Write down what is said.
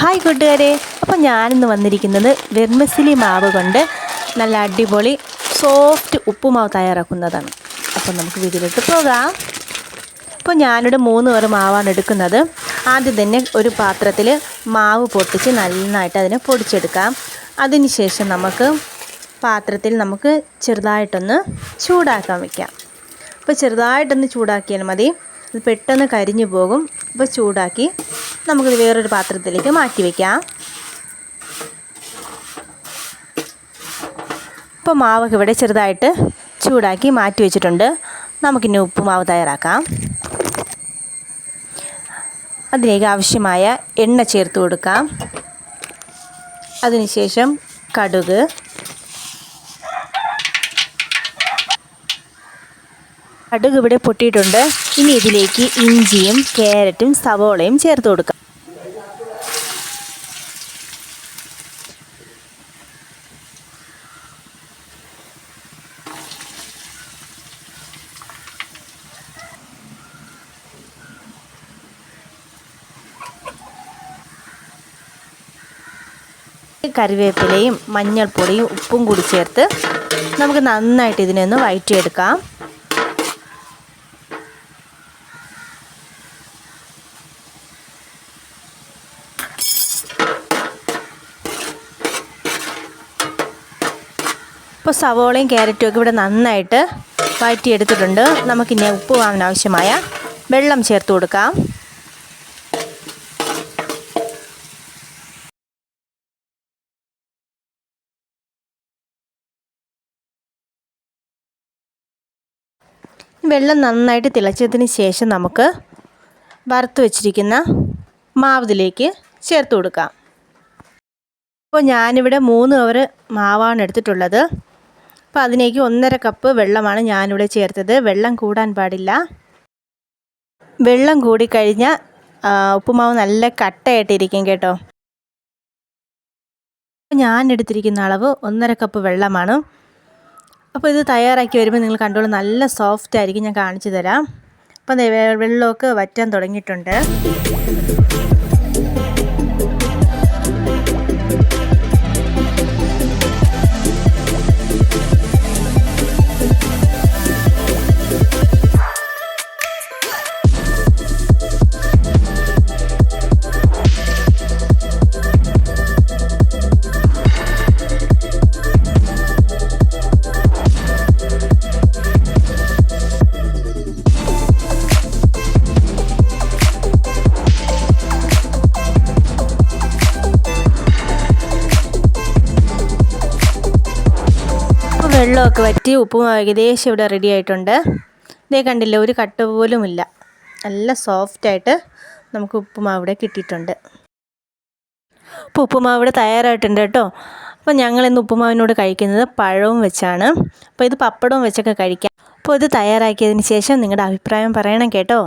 Hi കൂട്ടുകാരെ. അപ്പോൾ ഞാനിന്ന് വന്നിരിക്കുന്നത് വെർമസിലി മാവ് കൊണ്ട് നല്ല അടിപൊളി സോഫ്റ്റ് ഉപ്പുമാവ് തയ്യാറാക്കുന്നതാണ്. അപ്പോൾ നമുക്ക് വീട്ടിലോട്ട് പോകാം. അപ്പോൾ ഞാനിവിടെ മൂന്ന് പേർ മാവാണ് എടുക്കുന്നത്. ആദ്യം തന്നെ ഒരു പാത്രത്തിൽ മാവ് പൊട്ടിച്ച് നന്നായിട്ട് അതിനെ പൊടിച്ചെടുക്കാം. അതിനുശേഷം നമുക്ക് പാത്രത്തിൽ നമുക്ക് ചെറുതായിട്ടൊന്ന് ചൂടാക്കാൻ വയ്ക്കാം അപ്പോൾ ചെറുതായിട്ടൊന്ന് ചൂടാക്കിയാൽ മതി. ഇത് പെട്ടെന്ന് കരിഞ്ഞു പോകും. അപ്പോൾ ചൂടാക്കി നമുക്കിത് വേറൊരു പാത്രത്തിലേക്ക് മാറ്റി വയ്ക്കാം ഇപ്പോൾ മാവൊക്കെ ഇവിടെ ചെറുതായിട്ട് ചൂടാക്കി മാറ്റി വെച്ചിട്ടുണ്ട്. നമുക്കിനി ഉപ്പുമാവ് തയ്യാറാക്കാം. അതിലേക്ക് ആവശ്യമായ എണ്ണ ചേർത്ത് കൊടുക്കാം. അതിനുശേഷം കടുക് കടുക് ഇവിടെ പൊട്ടിയിട്ടുണ്ട്. ഇനി ഇതിലേക്ക് ഇഞ്ചിയും ക്യാരറ്റും സവോളയും ചേർത്ത് കൊടുക്കാം. കറിവേപ്പിലയും മഞ്ഞൾപ്പൊടിയും ഉപ്പും കൂടി ചേർത്ത് നമുക്ക് നന്നായിട്ട് ഇതിനെ ഒന്ന് വഴറ്റിയെടുക്കാം ഇപ്പോൾ സവോളയും ക്യാരറ്റും ഒക്കെ ഇവിടെ നന്നായിട്ട് വഴറ്റിയെടുത്തിട്ടുണ്ട് നമുക്കിനി ഉപ്പ് വാങ്ങാൻ ആവശ്യമായ വെള്ളം ചേർത്ത് കൊടുക്കാം. വെള്ളം നന്നായിട്ട് തിളച്ചതിന് ശേഷം നമുക്ക് വറുത്ത് വെച്ചിരിക്കുന്ന മാവിലേക്ക് ചേർത്ത് കൊടുക്കാം. അപ്പോൾ ഞാനിവിടെ മൂന്ന് കവർ മാവാണ് എടുത്തിട്ടുള്ളത്. അപ്പോൾ അതിലേക്ക് ഒന്നര കപ്പ് വെള്ളമാണ് ഞാനിവിടെ ചേർത്തത്. വെള്ളം കൂടാൻ പാടില്ല. വെള്ളം കൂടിക്കഴിഞ്ഞാൽ ഉപ്പുമാവ് നല്ല കട്ടയായിട്ടിരിക്കും കേട്ടോ. ഞാൻ എടുത്തിരിക്കുന്ന അളവ് ഒന്നര കപ്പ് വെള്ളമാണ്. അപ്പോൾ ഇത് തയ്യാറാക്കി വരുമ്പോൾ നിങ്ങൾ കണ്ടോളൂ നല്ല സോഫ്റ്റ് ആയിരിക്കും. ഞാൻ കാണിച്ചു തരാം. അപ്പം വെള്ളമൊക്കെ വറ്റാൻ തുടങ്ങിയിട്ടുണ്ട്. വെള്ളമൊക്കെ വറ്റി ഉപ്പും ഏകദേശം ഇവിടെ റെഡി ആയിട്ടുണ്ട്. ഇതേ കണ്ടില്ല ഒരു കട്ട പോലുമില്ല നല്ല സോഫ്റ്റായിട്ട് നമുക്ക് ഉപ്പുമാവ് ഇവിടെ കിട്ടിയിട്ടുണ്ട്. അപ്പോൾ ഉപ്പുമാവ് ഇവിടെ തയ്യാറായിട്ടുണ്ട് കേട്ടോ. അപ്പോൾ ഞങ്ങൾ ഇന്ന് ഉപ്പുമാവിനോട് കഴിക്കുന്നത് പഴവും വെച്ചാണ്. അപ്പോൾ ഇത് പപ്പടവും വെച്ചൊക്കെ കഴിക്കാം. അപ്പോൾ ഇത് തയ്യാറാക്കിയതിന് ശേഷം നിങ്ങളുടെ അഭിപ്രായം പറയണം കേട്ടോ.